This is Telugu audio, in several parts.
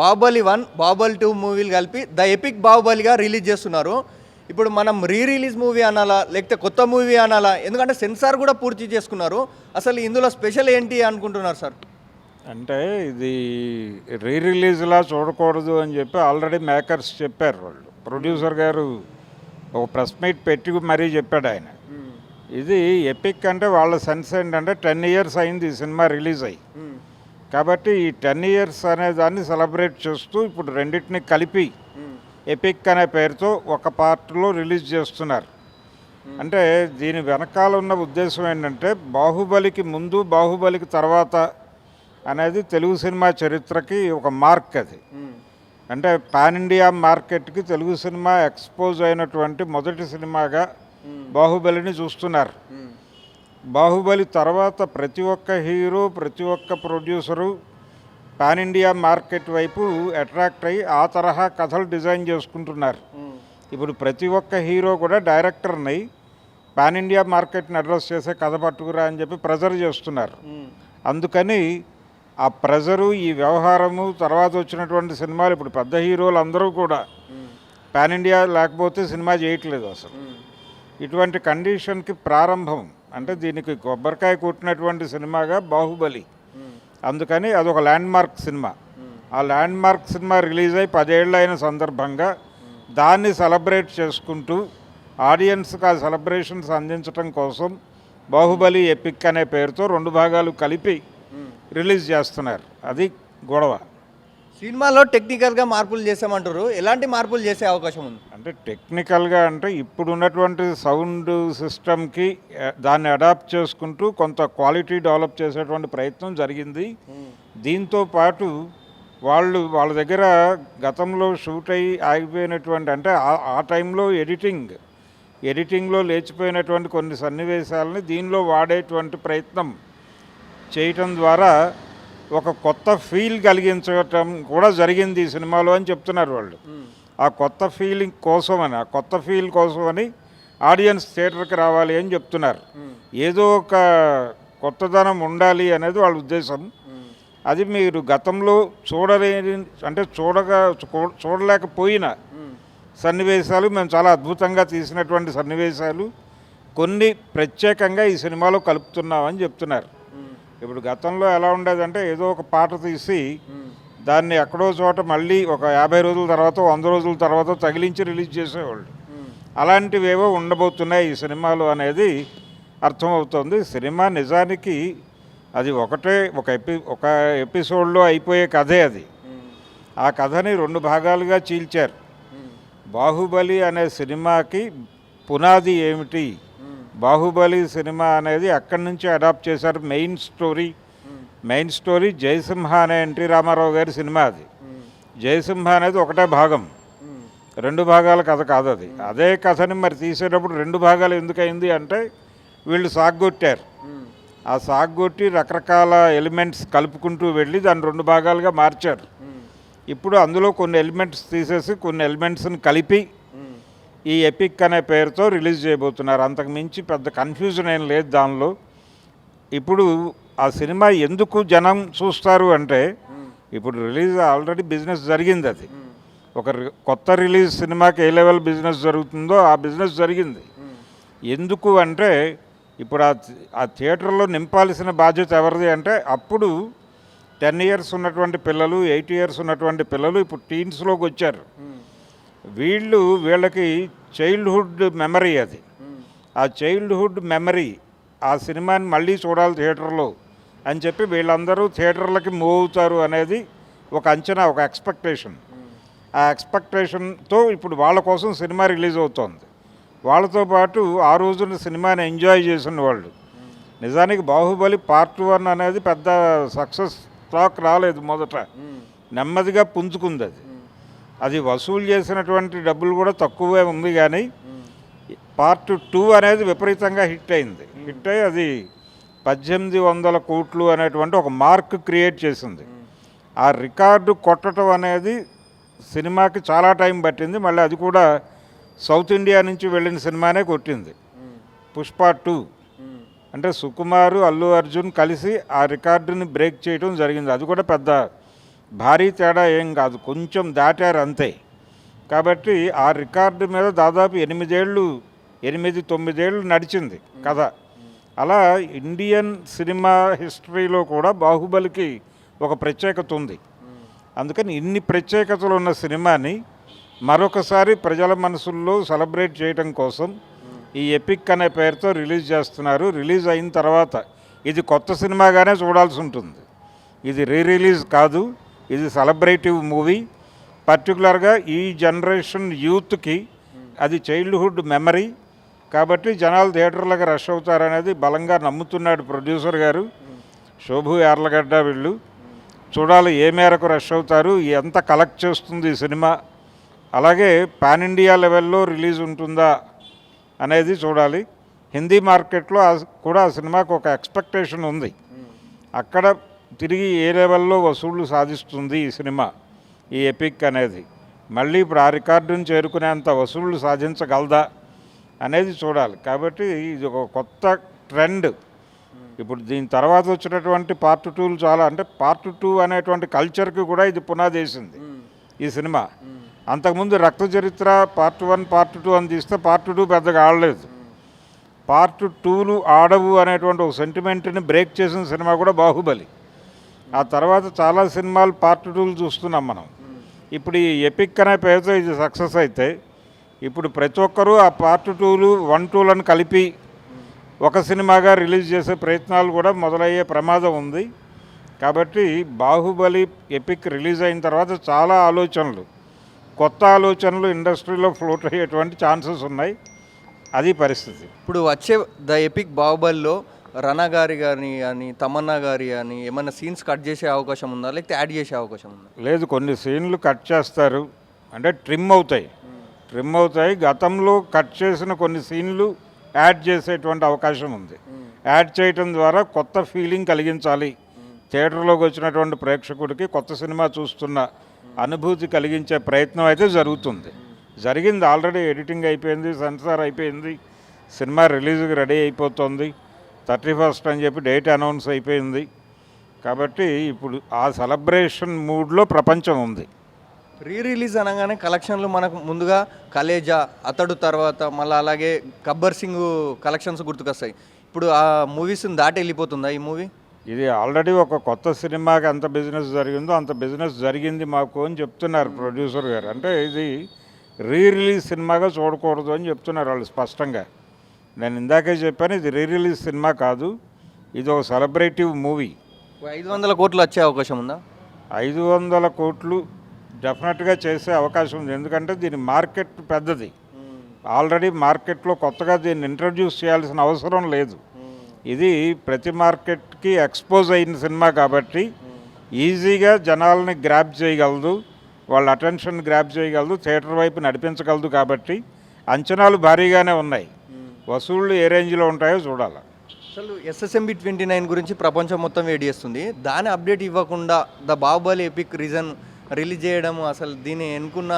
బాహుబలి వన్ బాహుబలి టూ మూవీలు కలిపి ద ఎపిక్ బాహుబలిగా రిలీజ్ చేస్తున్నారు. ఇప్పుడు మనం రీ రిలీజ్ మూవీ అనాలా లేకపోతే కొత్త మూవీ అనాలా? ఎందుకంటే సెన్సార్ కూడా పూర్తి చేసుకున్నారు. అసలు ఇందులో స్పెషల్ ఏంటి అనుకుంటున్నారు సార్? అంటే ఇది రీ రిలీజ్లా చూడకూడదు అని చెప్పి ఆల్రెడీ మేకర్స్ చెప్పారు వాళ్ళు. ప్రొడ్యూసర్ గారు ఒక ప్రెస్ మీట్ పెట్టి మరీ చెప్పాడు ఆయన. ఇది ఎపిక్ అంటే వాళ్ళ సెన్స్ ఏంటంటే టెన్ ఇయర్స్ అయింది ఈ సినిమా రిలీజ్ అయ్యి. కాబట్టి ఈ టెన్ ఇయర్స్ అనే దాన్ని సెలబ్రేట్ చేస్తూ ఇప్పుడు రెండింటిని కలిపి ఎపిక్ అనే పేరుతో ఒక పార్ట్లో రిలీజ్ చేస్తున్నారు. అంటే దీని వెనకాల ఉన్న ఉద్దేశం ఏంటంటే బాహుబలికి ముందు బాహుబలికి తర్వాత అనేది తెలుగు సినిమా చరిత్రకి ఒక మార్క్ అది. అంటే పాన్ ఇండియా మార్కెట్కి తెలుగు సినిమా ఎక్స్పోజ్ అయినటువంటి మొదటి సినిమాగా బాహుబలిని చూస్తున్నారు. బాహుబలి తర్వాత ప్రతి ఒక్క హీరో ప్రతి ఒక్క ప్రొడ్యూసరు పాన్ ఇండియా మార్కెట్ వైపు అట్రాక్ట్ అయ్యి ఆ తరహా కథలు డిజైన్ చేసుకుంటున్నారు. ఇప్పుడు ప్రతి ఒక్క హీరో కూడా డైరెక్టర్ని పాన్ ఇండియా మార్కెట్ని అడ్రస్ చేసే కథ పట్టుకురా అని చెప్పి ప్రెజర్ చేస్తున్నారు. అందుకని ఆ ప్రెజరు ఈ వ్యవహారము తర్వాత వచ్చినటువంటి సినిమాలు ఇప్పుడు పెద్ద హీరోలు అందరూ కూడా పాన్ ఇండియా లేకపోతే సినిమా చేయట్లేదు అసలు. ఇటువంటి కండిషన్కి ప్రారంభం అంటే దీనికి కొబ్బరికాయ కొట్టినటువంటి సినిమాగా బాహుబలి. అందుకని అదొక ల్యాండ్ మార్క్ సినిమా. ఆ ల్యాండ్ మార్క్ సినిమా రిలీజ్ అయి పదేళ్ళు అయిన సందర్భంగా దాన్ని సెలబ్రేట్ చేసుకుంటూ ఆడియన్స్కి ఆ సెలబ్రేషన్స్ అందించడం కోసం బాహుబలి ఎపిక్ అనే పేరుతో రెండు భాగాలు కలిపి రిలీజ్ చేస్తున్నారు. అది గొడవ. సినిమాలో టెక్నికల్గా మార్పులు చేసామంటారు. ఎలాంటి మార్పులు చేసే అవకాశం ఉంది? అంటే టెక్నికల్గా అంటే ఇప్పుడు ఉన్నటువంటి సౌండ్ సిస్టమ్కి దాన్ని అడాప్ట్ చేసుకుంటూ కొంత క్వాలిటీ డెవలప్ చేసేటువంటి ప్రయత్నం జరిగింది. దీంతో పాటు వాళ్ళు వాళ్ళ దగ్గర గతంలో షూట్ అయ్యి ఆగిపోయినటువంటి అంటే ఆ- ఆ టైంలో ఎడిటింగ్ ఎడిటింగ్లో లేచిపోయినటువంటి కొన్ని సన్నివేశాలని దీనిలో వాడేటువంటి ప్రయత్నం చేయటం ద్వారా ఒక కొత్త ఫీల్ కలిగించటం కూడా జరిగింది ఈ సినిమాలో అని చెప్తున్నారు వాళ్ళు. ఆ కొత్త ఫీలింగ్ కోసమని ఆ కొత్త ఫీల్ కోసమని ఆడియన్స్ థియేటర్కి రావాలి అని చెప్తున్నారు. ఏదో ఒక కొత్తదనం ఉండాలి అనేది వాళ్ళ ఉద్దేశం. అది మీరు గతంలో చూడలేని అంటే చూడగా చూడలేకపోయిన సన్నివేశాలు మేము చాలా అద్భుతంగా తీసినటువంటి సన్నివేశాలు కొన్ని ప్రత్యేకంగా ఈ సినిమాలో కలుపుతున్నామని చెప్తున్నారు. ఇప్పుడు గతంలో ఎలా ఉండేదంటే ఏదో ఒక పాట తీసి దాన్ని ఎక్కడో చోట మళ్ళీ ఒక యాభై రోజుల తర్వాత వంద రోజుల తర్వాత తగిలించి రిలీజ్ చేసేవాళ్ళు. అలాంటివేవో ఉండబోతున్నాయి ఈ సినిమాలు అనేది అర్థమవుతుంది. సినిమా నిజానికి అది ఒకటే ఒక ఎపి ఒక ఎపిసోడ్లో అయిపోయే కథే అది. ఆ కథని రెండు భాగాలుగా చీల్చారు. బాహుబలి అనే సినిమాకి పునాది ఏమిటి? బాహుబలి సినిమా అనేది అక్కడి నుంచి అడాప్ట్ చేశారు. Main story main story Jayasimha అనే ఎన్టీ రామారావు గారి సినిమా అది. జయసింహ అనేది ఒకటే భాగం. రెండు భాగాల కథ కాదు అది. అదే కథని మరి తీసేటప్పుడు రెండు భాగాలు ఎందుకయింది అంటే వీళ్ళు సాగ్గొట్టారు ఆ సాగ్గొట్టి రకరకాల ఎలిమెంట్స్ కలుపుకుంటూ వెళ్ళి దాన్ని రెండు భాగాలుగా మార్చారు. ఇప్పుడు అందులో కొన్ని ఎలిమెంట్స్ తీసేసి కొన్ని ఎలిమెంట్స్ని కలిపి ఈ ఎపిక్ అనే పేరుతో రిలీజ్ చేయబోతున్నారు. అంతకు మించి పెద్ద కన్ఫ్యూజన్ ఏం లేదు దానిలో. ఇప్పుడు ఆ సినిమా ఎందుకు జనం చూస్తారు అంటే ఇప్పుడు రిలీజ్ ఆల్రెడీ బిజినెస్ జరిగింది అది. ఒక కొత్త రిలీజ్ సినిమాకి ఏ లెవెల్ బిజినెస్ జరుగుతుందో ఆ బిజినెస్ జరిగింది. ఎందుకు అంటే ఇప్పుడు ఆ ఆ థియేటర్లో నింపాల్సిన బాధ్యత ఎవరిది అంటే అప్పుడు టెన్ ఇయర్స్ ఉన్నటువంటి పిల్లలు ఎయిట్ ఇయర్స్ ఉన్నటువంటి పిల్లలు ఇప్పుడు టీన్స్లోకి వచ్చారు. వీళ్ళు వీళ్ళకి చైల్డ్హుడ్ మెమరీ అది. ఆ చైల్డ్హుడ్ మెమరీ ఆ సినిమాని మళ్ళీ చూడాలి థియేటర్లో అని చెప్పి వీళ్ళందరూ థియేటర్లకి మూవ్ అవుతారు అనేది ఒక అంచనా ఒక ఎక్స్పెక్టేషన్. ఆ ఎక్స్పెక్టేషన్తో ఇప్పుడు వాళ్ళ కోసం సినిమా రిలీజ్ అవుతోంది. వాళ్ళతో పాటు ఆ రోజున సినిమాని ఎంజాయ్ చేసిన వాళ్ళు. నిజానికి బాహుబలి పార్ట్ వన్ అనేది పెద్ద సక్సెస్ టాక్ రాలేదు మొదట. నెమ్మదిగా పుంజుకుంది అది. అది వసూలు చేసినటువంటి డబ్బులు కూడా తక్కువే ఉంది కానీ పార్ట్ టూ అనేది విపరీతంగా హిట్ అయింది. హిట్ అయ్యి అది పద్దెనిమిది వందల కోట్లు అనేటువంటి ఒక మార్క్ క్రియేట్ చేసింది. ఆ రికార్డు కొట్టడం అనేది సినిమాకి చాలా టైం పట్టింది. మళ్ళీ అది కూడా సౌత్ ఇండియా నుంచి వెళ్ళిన సినిమానే కొట్టింది. పుష్ప టూ. అంటే సుకుమారు అల్లు అర్జున్ కలిసి ఆ రికార్డుని బ్రేక్ చేయడం జరిగింది. అది కూడా పెద్ద భారీ తేడా ఏం కాదు కొంచెం దాటారు అంతే. కాబట్టి ఆ రికార్డు మీద దాదాపు ఎనిమిదేళ్ళు ఎనిమిది తొమ్మిదేళ్ళు నడిచింది కథ. అలా ఇండియన్ సినిమా హిస్టరీలో కూడా బాహుబలికి ఒక ప్రత్యేకత ఉంది. అందుకని ఇన్ని ప్రత్యేకతలు ఉన్న సినిమాని మరొకసారి ప్రజల మనసుల్లో సెలబ్రేట్ చేయడం కోసం ఈ ఎపిక్ అనే పేరుతో రిలీజ్ చేస్తున్నారు. రిలీజ్ అయిన తర్వాత ఇది కొత్త సినిమాగానే చూడాల్సి ఉంటుంది. ఇది రీ రిలీజ్ కాదు ఇది సెలబ్రేటివ్ మూవీ. పర్టికులర్గా ఈ జనరేషన్ యూత్కి అది చైల్డ్హుడ్ మెమరీ. కాబట్టి జనాలు థియేటర్లకు రష్ అవుతారనేది బలంగా నమ్ముతున్నాడు ప్రొడ్యూసర్ గారు. శోభు యార్లగడ్డ వీళ్ళు. చూడాలి ఏ మేరకు రష్ అవుతారు ఎంత కలెక్ట్ చేస్తుంది ఈ సినిమా. అలాగే పాన్ ఇండియా లెవెల్లో రిలీజ్ ఉంటుందా అనేది చూడాలి. హిందీ మార్కెట్లో కూడా ఆ సినిమాకు ఒక ఎక్స్పెక్టేషన్ ఉంది. అక్కడ తిరిగి ఏ లెవెల్లో వసూళ్ళు సాధిస్తుంది ఈ సినిమా ఈ ఎపిక్ అనేది? మళ్ళీ ఇప్పుడు ఆ రికార్డును చేరుకునేంత వసూళ్ళు సాధించగలదా అనేది చూడాలి. కాబట్టి ఇది ఒక కొత్త ట్రెండ్. ఇప్పుడు దీని తర్వాత వచ్చినటువంటి పార్ట్ టూలు చాలా అంటే పార్ట్ టూ అనేటువంటి కల్చర్కి కూడా ఇది పునాదేసింది ఈ సినిమా. అంతకుముందు రక్త చరిత్ర పార్ట్ వన్ పార్ట్ టూ అని తీస్తే పార్ట్ టూ పెద్దగా ఆడలేదు. పార్ట్ టూలు ఆడవు అనేటువంటి ఒక సెంటిమెంట్ని బ్రేక్ చేసిన సినిమా కూడా బాహుబలి. ఆ తర్వాత చాలా సినిమాలు పార్ట్ టూలు చూస్తున్నాం మనం. ఇప్పుడు ఈ ఎపిక్ అనే పేరుతో ఇది సక్సెస్ అయితే ఇప్పుడు ప్రతి ఒక్కరూ ఆ పార్ట్ టూలు వన్ టూలను కలిపి ఒక సినిమాగా రిలీజ్ చేసే ప్రయత్నాలు కూడా మొదలయ్యే ప్రమాదం ఉంది. కాబట్టి బాహుబలి ఎపిక్ రిలీజ్ అయిన తర్వాత చాలా ఆలోచనలు కొత్త ఆలోచనలు ఇండస్ట్రీలో ఫ్లోట్ అయ్యేటువంటి ఛాన్సెస్ ఉన్నాయి. అది పరిస్థితి. ఇప్పుడు వచ్చే ద ఎపిక్ బాహుబలిలో రనా గారి గారిని కానీ తమన్నా గారి కానీ ఏమైనా సీన్స్ కట్ చేసే అవకాశం ఉందా? లేకపోతే యాడ్ చేసే అవకాశం ఉందా? లేదు కొన్ని సీన్లు కట్ చేస్తారు. అంటే ట్రిమ్ అవుతాయి. ట్రిమ్ అవుతాయి. గతంలో కట్ చేసిన కొన్ని సీన్లు యాడ్ చేసేటువంటి అవకాశం ఉంది. యాడ్ చేయటం ద్వారా కొత్త ఫీలింగ్ కలిగించాలి. థియేటర్లోకి వచ్చినటువంటి ప్రేక్షకుడికి కొత్త సినిమా చూస్తున్న అనుభూతి కలిగించే ప్రయత్నం అయితే జరుగుతుంది. జరిగింది ఆల్రెడీ ఎడిటింగ్ అయిపోయింది సెన్సార్ అయిపోయింది. సినిమా రిలీజ్కి రెడీ అయిపోతుంది. థర్టీ ఫస్ట్ అని చెప్పి డేట్ అనౌన్స్ అయిపోయింది. కాబట్టి ఇప్పుడు ఆ సెలబ్రేషన్ మూడ్లో ప్రపంచం ఉంది. రీ రిలీజ్ అనగానే కలెక్షన్లు మనకు ముందుగా కలేజా అతడు తర్వాత మళ్ళీ అలాగే గబ్బర్ సింగ్ కలెక్షన్స్ గుర్తుకొస్తాయి. ఇప్పుడు ఆ మూవీస్ని దాటి వెళ్ళిపోతుందా ఈ మూవీ? ఇది ఆల్రెడీ ఒక కొత్త సినిమాకి ఎంత బిజినెస్ జరిగిందో అంత బిజినెస్ జరిగింది మాకు అని చెప్తున్నారు ప్రొడ్యూసర్ గారు. అంటే ఇది రీ రిలీజ్ సినిమాగా చూడకూడదు అని చెప్తున్నారు వాళ్ళు స్పష్టంగా. నేను ఇందాకే చెప్పాను ఇది రీ రిలీజ్ సినిమా కాదు ఇది ఒక సెలబ్రేటివ్ మూవీ ఐదు వందల కోట్లు వచ్చే అవకాశం ఉందా? ఐదు వందల కోట్లు డెఫినెట్గా చేసే అవకాశం ఉంది. ఎందుకంటే దీని మార్కెట్ పెద్దది. ఆల్రెడీ మార్కెట్లో కొత్తగా దీన్ని ఇంట్రడ్యూస్ చేయాల్సిన అవసరం లేదు. ఇది ప్రతి మార్కెట్కి ఎక్స్పోజ్ అయిన సినిమా కాబట్టి ఈజీగా జనాల్ని గ్రాప్ చేయగలదు వాళ్ళ అటెన్షన్ గ్రాప్ చేయగలదు థియేటర్ వైపు నడిపించగలదు కాబట్టి అంచనాలు భారీగానే ఉన్నాయి. వసూళ్ళు ఏ రేంజ్లో ఉంటాయో చూడాలి. అసలు ఎస్ఎస్ఎంబి ట్వంటీ నైన్ గురించి ప్రపంచం మొత్తం వేడి చేస్తుంది. దాని అప్డేట్ ఇవ్వకుండా the Baahubali epic reason release చేయడం అసలు దీన్ని ఎన్నుకున్న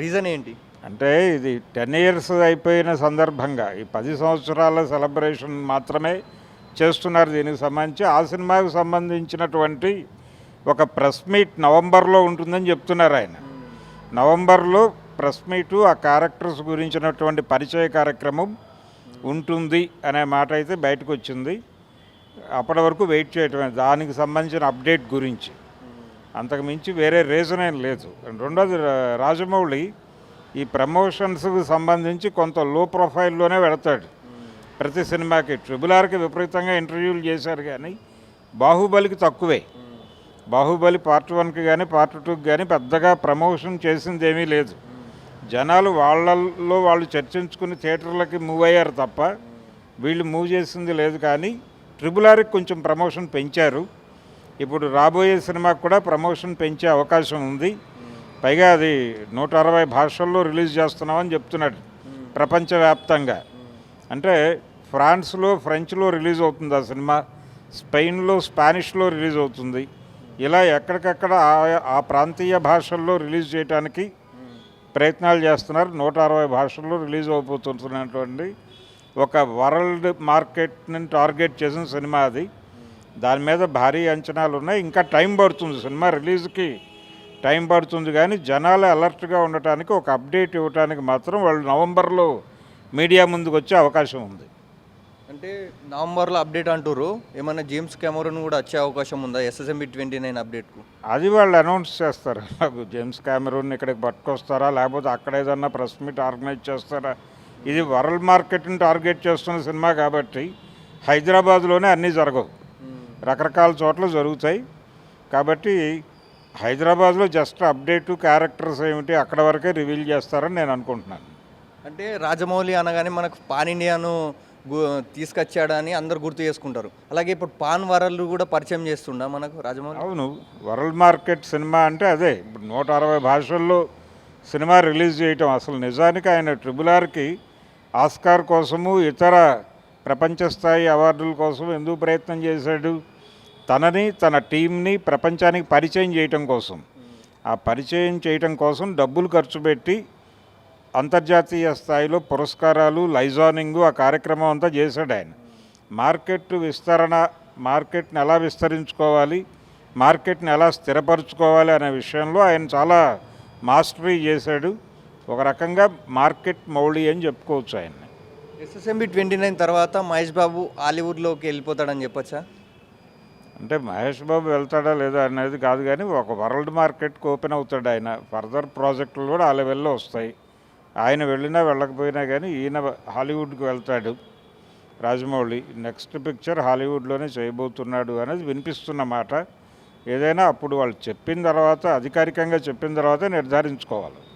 రీజన్ ఏంటి? అంటే ఇది టెన్ ఇయర్స్ అయిపోయిన సందర్భంగా ఈ పది సంవత్సరాల సెలబ్రేషన్ మాత్రమే చేస్తున్నారు దీనికి సంబంధించి. ఆ సినిమాకు సంబంధించినటువంటి ఒక ప్రెస్ మీట్ నవంబర్లో ఉంటుందని చెప్తున్నారు ఆయన. నవంబర్లో ప్రెస్ మీటు ఆ క్యారెక్టర్స్ గురించినటువంటి పరిచయ కార్యక్రమం ఉంటుంది అనే మాట అయితే బయటకు వచ్చింది. అప్పటి వరకు వెయిట్ చేయటమే దానికి సంబంధించిన అప్డేట్ గురించి. అంతకు మించి వేరే రీజన్ ఏం లేదు. రెండోది రా- రాజమౌళి ఈ ప్రమోషన్స్కి సంబంధించి కొంత లో ప్రొఫైల్లోనే వెళతాడు. ప్రతి సినిమాకి ట్రిబుల్ ఆర్కి విపరీతంగా ఇంటర్వ్యూలు చేశారు కానీ బాహుబలికి తక్కువే. బాహుబలి పార్ట్ వన్కి కానీ పార్ట్ టూకి కానీ పెద్దగా ప్రమోషన్ చేసింది ఏమీ లేదు. జనాలు వాళ్ళల్లో వాళ్ళు చర్చించుకుని థియేటర్లకి మూవ్ అయ్యారు తప్ప వీళ్ళు మూవ్ చేసింది లేదు కానీ ట్రిపుల్ ఆర్కి కొంచెం ప్రమోషన్ పెంచారు. ఇప్పుడు రాబోయే సినిమాకు కూడా ప్రమోషన్ పెంచే అవకాశం ఉంది. పైగా అది నూట అరవై భాషల్లో రిలీజ్ చేస్తున్నామని చెప్తున్నాడు ప్రపంచవ్యాప్తంగా. అంటే ఫ్రాన్స్లో ఫ్రెంచ్లో రిలీజ్ అవుతుంది ఆ సినిమా స్పెయిన్లో స్పానిష్లో రిలీజ్ అవుతుంది. ఇలా ఎక్కడికక్కడ ఆ- ఆ ప్రాంతీయ భాషల్లో రిలీజ్ చేయడానికి ప్రయత్నాలు చేస్తున్నారు. నూట అరవై భాషల్లో రిలీజ్ అవబోతున్నటువంటి ఒక వరల్డ్ మార్కెట్ని టార్గెట్ చేసిన సినిమా అది. దాని మీద భారీ అంచనాలు ఉన్నాయి. ఇంకా టైం పడుతుంది. సినిమా రిలీజ్కి టైం పడుతుంది కానీ జనాలు అలర్ట్గా ఉండటానికి ఒక అప్డేట్ ఇవ్వడానికి మాత్రం వాళ్ళు నవంబర్లో మీడియా ముందుకు వచ్చే అవకాశం ఉంది. అంటే నవంబర్లో అప్డేట్ అంటారు ఏమన్నా జేమ్స్ కెమెరన్ కూడా వచ్చే అవకాశం ఉందా? ఎస్ఎస్ఎంబి ట్వంటీ నైన్ అప్డేట్కు? అది వాళ్ళు అనౌన్స్ చేస్తారు? నాకు జేమ్స్ క్యామెరూన్ ఇక్కడికి పట్టుకొస్తారా? లేకపోతే అక్కడ ఏదన్నా ప్రెస్ మీట్ ఆర్గనైజ్ చేస్తారా? ఇది వరల్డ్ మార్కెట్ని టార్గెట్ చేస్తున్న సినిమా కాబట్టి హైదరాబాద్లోనే అన్నీ జరగవు. రకరకాల చోట్ల జరుగుతాయి. కాబట్టి హైదరాబాద్లో జస్ట్ అప్డేటు క్యారెక్టర్స్ ఏమిటి అక్కడ వరకే రివీల్ చేస్తారని నేను అనుకుంటున్నాను. అంటే రాజమౌళి అనగానే మనకు పాన్ ఇండియాను తీసుకొచ్చాడని అందరు గుర్తు చేసుకుంటారు. అలాగే ఇప్పుడు పాన్ వరల్డ్ కూడా పరిచయం చేస్తుండా మనకు రాజమౌళి? అవును. వరల్డ్ మార్కెట్ సినిమా అంటే అదే. ఇప్పుడు నూట అరవై భాషల్లో సినిమా రిలీజ్ చేయటం అసలు నిజానికి ఆయన ట్రిబుల్ ఆర్కి ఆస్కార్ కోసము ఇతర ప్రపంచ స్థాయి అవార్డుల కోసం ఎందుకు ప్రయత్నం చేశాడు? తనని తన టీంని ప్రపంచానికి పరిచయం చేయటం కోసం. ఆ పరిచయం చేయటం కోసం డబ్బులు ఖర్చు పెట్టి అంతర్జాతీయ స్థాయిలో పురస్కారాలు లైజానింగు ఆ కార్యక్రమం అంతా చేశాడు ఆయన. మార్కెట్ విస్తరణ మార్కెట్ని ఎలా విస్తరించుకోవాలి మార్కెట్ని ఎలా స్థిరపరచుకోవాలి అనే విషయంలో ఆయన చాలా మాస్టరీ చేశాడు. ఒక రకంగా మార్కెట్ మౌళి అని చెప్పుకోవచ్చు ఆయన్ని. ఎస్ఎస్ఎంబి ట్వంటీ నైన్ తర్వాత మహేష్ బాబు హాలీవుడ్లోకి వెళ్ళిపోతాడని చెప్పొచ్చా? అంటే మహేష్ బాబు వెళ్తాడా లేదా అనేది కాదు కానీ ఒక వరల్డ్ మార్కెట్కి ఓపెన్ అవుతాడు ఆయన. ఫర్దర్ ప్రాజెక్టులు కూడా ఆ లెవెల్లో వస్తాయి. ఆయన వెళ్ళినా వెళ్ళకపోయినా కానీ ఈయన హాలీవుడ్కి వెళ్తాడు. రాజమౌళి నెక్స్ట్ పిక్చర్ హాలీవుడ్లోనే చేయబోతున్నాడు అనేది వినిపిస్తున్న మాట. ఏదైనా అప్పుడు వాళ్ళు చెప్పిన తర్వాత అధికారికంగా చెప్పిన తర్వాత నిర్ధారించుకోవాలి.